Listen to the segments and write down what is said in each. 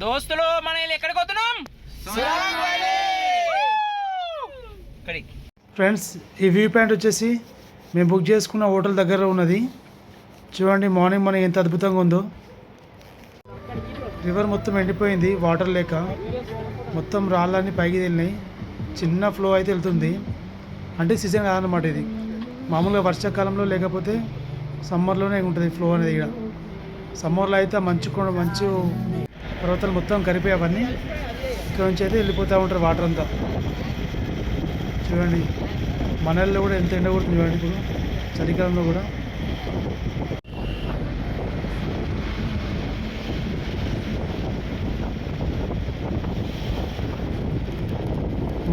దోస్తులు మన ఎక్కడికి వస్తున్నాం? ఇక్కడికి. ఫ్రెండ్స్ ఈ వ్యూ పాయింట్ వచ్చేసి మేము బుక్ చేసుకున్న హోటల్ దగ్గర ఉన్నది. చూడండి మార్నింగ్ మనకి ఎంత అద్భుతంగా ఉందో. రివర్ మొత్తం ఎండిపోయింది వాటర్ లేక. మొత్తం రాళ్ళన్నీ పైకి వెళ్ళినాయి చిన్న ఫ్లో అయితే వెళ్తుంది. అంటే సీజన్ కాదనమాట ఇది. మామూలుగా వర్షాకాలంలో లేకపోతే సమ్మర్లోనే ఉంటుంది ఫ్లో అనేది ఇక్కడ. సమ్మర్లో అయితే మంచు కూడా మంచు పర్వతాలు మొత్తం కరిపోయి అవన్నీ ఇక్కడ నుంచి అయితే వెళ్ళిపోతూ ఉంటారు వాటర్ అంతా. చూడండి. మనల్లో కూడా ఎంత ఎండ కొడుతుంది చూడండి ఇప్పుడు. చలికాలంలో కూడా.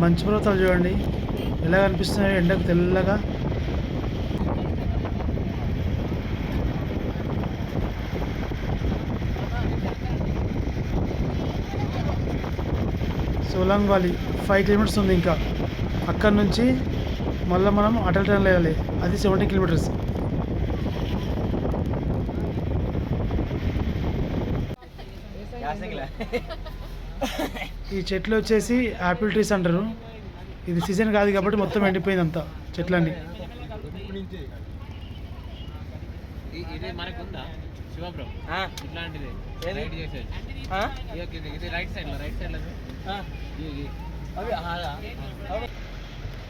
మంచు పర్వతాలు చూడండి. ఎలా కనిపిస్తున్నాయి ఎండకు తెల్లగా సోలాంగ్ వ్యాలీ ఫైవ్ కిలోమీటర్స్ ఉంది ఇంకా. అక్కడ నుంచి మళ్ళీ మనం అటల్ ట్రైన్లో వెళ్ళాలి అది సెవెంటీ కిలోమీటర్స్. ఈ చెట్లు వచ్చేసి యాపిల్ ట్రీస్ అంటారు. ఇది సీజన్ కాదు కాబట్టి మొత్తం ఎండిపోయింది అంతా చెట్లన్నీ. ఇది మనకు ఉందా శివబ్రో ఆ, ఇట్లాంటిది? రైట్ సైడ్లో రైట్ సైడ్లో.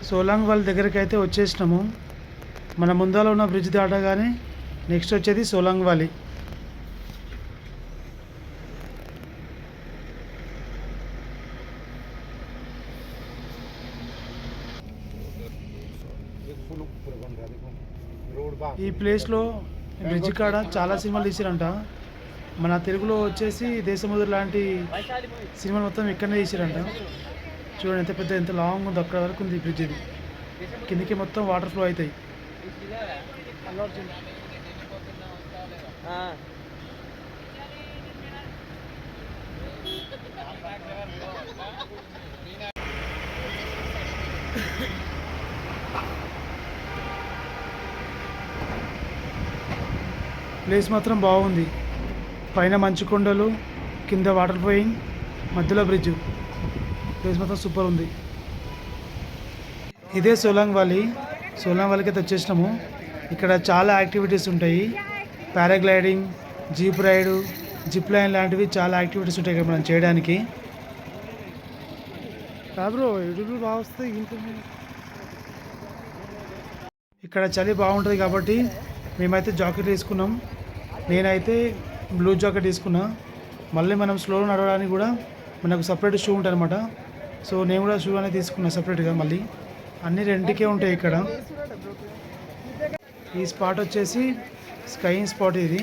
సోలాంగ్ వాళ్ళ దగ్గరికి అయితే వచ్చేసినాము. మన ముందర ఉన్న బ్రిడ్జ్ దాటగానే నెక్స్ట్ వచ్చేది సోలాంగ్ వ్యాలీ ఈ ప్లేస్లో బ్రిడ్జ్ కాడ చాలా సినిమాలు తీసిరంట. మన తెలుగులో వచ్చేసి దేశముదురు లాంటి సినిమాలు మొత్తం ఇక్కడనే తీసిరంట చూడండి ఎంత పెద్ద ఎంత లాంగ్ ఉంది అక్కడ వరకు ఉంది బ్రిడ్జ్ ఇది. కిందికి మొత్తం వాటర్ ఫ్లో అవుతాయి. ప్లేస్ మాత్రం బాగుంది. పైన మంచు కొండలు కింద వాటర్ ఫ్లోయింగ్ మధ్యలో బ్రిడ్జ్. ప్లేస్ మాత్రం సూపర్ ఉంది. ఇదే సోలాంగ్ వ్యాలీ. సోలాంగ్ వ్యాలీకి అయితే వచ్చేసినాము. ఇక్కడ చాలా యాక్టివిటీస్ ఉంటాయి. Paragliding jeep ride zip line లాంటివి చాలా యాక్టివిటీస్ ఉంటాయి ఇక్కడ మనం చేయడానికి. ఇక్కడ చలి బాగుంటుంది కాబట్టి మేమైతే జాకెట్ తీసుకున్నాం నేనైతే బ్లూ జాకెట్ తీసుకున్నా. మళ్ళీ మనం స్లోలో నడవడానికి కూడా మనకు సపరేట్ షూ ఉంటుంది అనమాట సో నేను కూడా షూ అనేది తీసుకున్నా సపరేట్గా మళ్ళీ. అన్ని రెంట్కే ఉంటాయి ఇక్కడ. ఈ స్పాట్ వచ్చేసి స్కైయింగ్ స్పాట్ ఇది.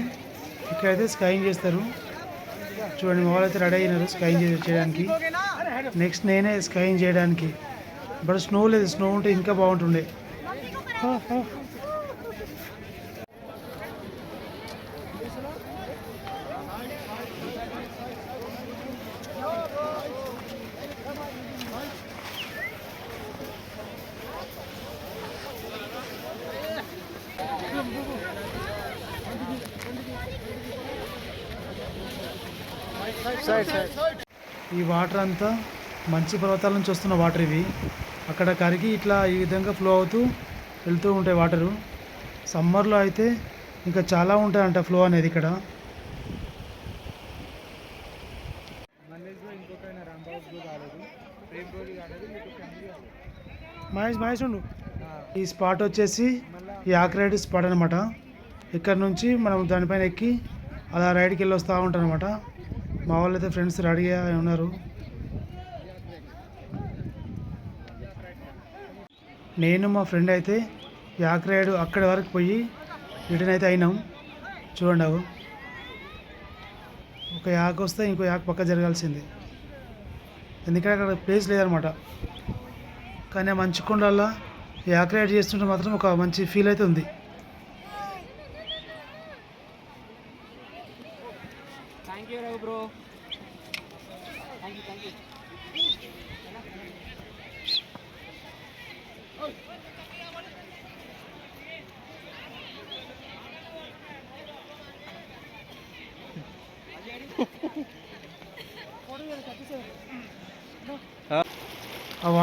ఇక్కడైతే స్కైయింగ్ చేస్తారు. చూడండి మా వాళ్ళైతే రెడీ అయినారు స్కైయింగ్ చేయడానికి. నెక్స్ట్ నేనే స్కైయింగ్ చేయడానికి. బట్ స్నో లేదు స్నో ఉంటే ఇంకా బాగుంటుండే. ఈ వాటర్ అంతా మంచి పర్వతాల నుంచి వస్తున్న వాటర్ ఇవి. అక్కడ కరిగి ఇట్లా ఈ విధంగా ఫ్లో అవుతూ వెళ్తూ ఉంటాయి వాటరు. సమ్మర్లో అయితే ఇంకా చాలా ఉంటాయంట ఫ్లో అనేది ఇక్కడ. మహేష్ మహేష్ ఉండు. ఈ స్పాట్ వచ్చేసి ఈ ఆక్ రైడ్ స్పాట్ అనమాట ఇక్కడ నుంచి మనం దానిపైన ఎక్కి అలా రైడ్కి వెళ్ళి వస్తూ ఉంటాం అనమాట మా వాళ్ళు అయితే ఫ్రెండ్స్ రెడీగా ఉన్నారు. నేను మా ఫ్రెండ్ అయితే యాక్రాయుడు అక్కడి వరకు పోయి రిటర్న్ అయితే అయినాం. చూడండి అవు ఒక యాక్ వస్తే ఇంకో యాక్ పక్క జరగాల్సింది. ఎందుకంటే అక్కడ ప్లేస్ లేదనమాట కానీ ఆ మంచు కొండల్లో యాక్ చేస్తుంటే మాత్రం ఒక మంచి ఫీల్ అయితే ఉంది.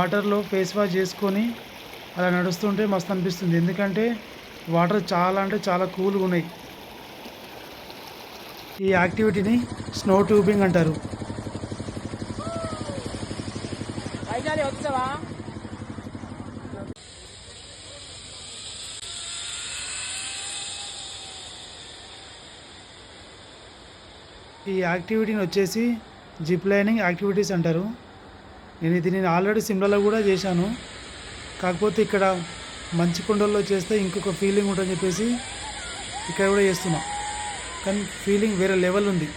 వాటర్లో ఫేస్ వాష్ చేసుకొని అలా నడుస్తుంటే మస్తు అనిపిస్తుంది. ఎందుకంటే వాటర్ చాలా అంటే చాలా కూల్గా ఉన్నాయి. ఈ యాక్టివిటీని స్నో ట్యూబింగ్ అంటారు. ఈ యాక్టివిటీని వచ్చేసి జిప్ లైనింగ్ యాక్టివిటీస్ అంటారు. నేను ఇది నేను ఆల్రెడీ సిమ్లలో కూడా చేశాను. కాకపోతే ఇక్కడ మంచి కొండల్లో చేస్తే ఇంకొక ఫీలింగ్ ఉంటుందని చెప్పేసి ఇక్కడ కూడా చేస్తున్నా. కానీ ఫీలింగ్ వేరే లెవెల్ ఉంది.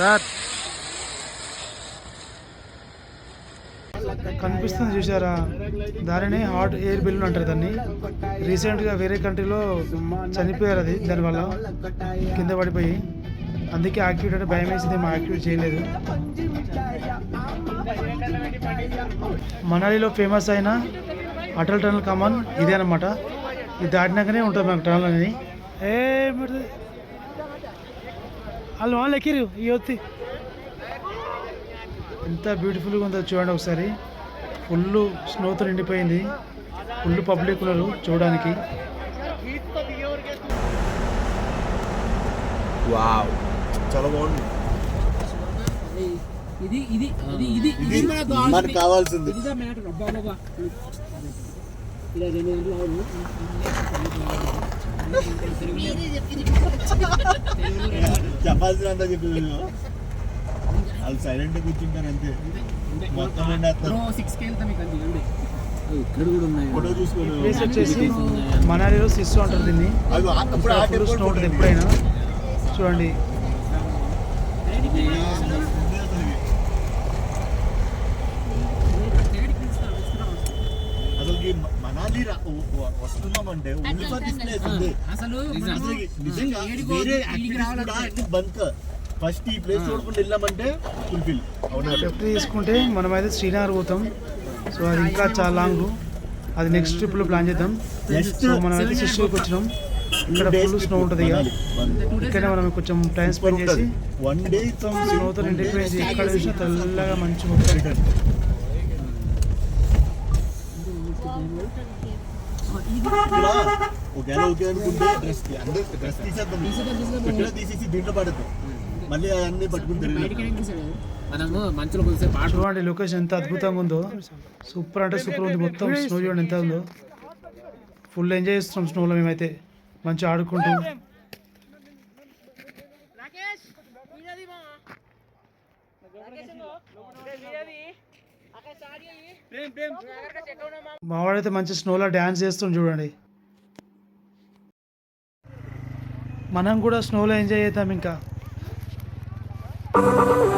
సార్. కనిపిస్తుంది చూసారా దానిని హాట్ ఎయిర్ బెలూన్ అంటారు దాన్ని. రీసెంట్గా వేరే కంట్రీలో చనిపోయారు అది దానివల్ల కింద పడిపోయి. అందుకే యాక్టివేట్ అంటే భయం వేసింది మా యాక్టివేట్ చేయలేదు. మనాలిలో ఫేమస్ అయిన అటల్ టనల్ కమాన్ ఇదే అనమాట ఇది దాటినాకనే ఉంటుంది మాకు టనల్ అనేది. ఏ మరి వాళ్ళు వాళ్ళు ఎక్కిరు ఈ వచ్చి ఎంత బ్యూటిఫుల్గా ఉందో చూడండి ఒకసారి. ఫుల్ స్నోతో నిండిపోయింది. ఫుల్ పబ్లిక్ ఉన్నారు చూడడానికి. వావ్. చాలా బాగుంది. ఇది ఇది ఇది ఇది ఇది మనకు కావాల్సింది. ఇదిగా మ్యాటర్ అబ్బా బాబా ఇలా రెండు గంటలు అవును చెప్పాల్సినంత చెప్పి వాళ్ళు సైలెంట్ కూర్చుంటారు అంతే. మొత్తం వండేస్తారు సిక్స్కి వెళ్తాం మీకు అంతే అండి. ఇక్కడ కూడా ఉన్నాయి. ఫోటో చూసుకోండి. ప్లేస్ వచ్చేసి మనాలిలో సిస్సు అంటారు దీన్ని. అవి ఆ- అప్పుడు ఆ ఫుల్ టెంపుల్ స్నో ఉంటుంది ఎప్పుడైనా. చూడండి. అసలు మనాలి వస్తున్నామంటే అసలు నిజంగా వేరే బంక్. ఫస్ట్ ఈ ప్లేస్ చూడకుండా వెళ్ళామంటే ఫుల్ఫిల్ అవునా? లెఫ్ట్ తీసుకుంటే మనమైతే శ్రీనగర్ పోతాం. సో అది ఇంకా చాలా లాంగ్ అది నెక్స్ట్ ట్రిప్లో ప్లాన్ చేద్దాం. నెక్స్ట్ మనం అయితే సిస్టర్కి వచ్చినాం. ఇక్కడ ఫుల్ స్నో ఉంటుంది ఇక. ఇక్కడ మనం కొంచెం టైం స్పెండ్ చేసి వన్ డే స్నోతో నిండిపోయింది ఎక్కడ చూసినా తెల్లగా మంచి ఇక్కడ ఒకవేళ ఓకే అనుకుంటే డ్రెస్ అందరూ డ్రెస్ తీసేద్దాం. ఇక్కడ తీసేసి దీంట్లో పడతాం మళ్ళీ పట్టుకుని మనము మంచులో కొద్దిసేపు పాట చూడండి లొకేషన్ ఎంత అద్భుతంగా ఉందో. సూపర్ అంటే సూపర్ ఉంది మొత్తం. స్నో చూడండి ఎంత ఉందో. ఫుల్ ఎంజాయ్ చేస్తున్నాం స్నోలో మేమైతే. మంచిగా ఆడుకుంటూ. మావాడైతే మంచి స్నోలో డ్యాన్స్ చేస్తాం చూడండి. మనం కూడా స్నోలో ఎంజాయ్ చేద్దాం ఇంకా. Oh,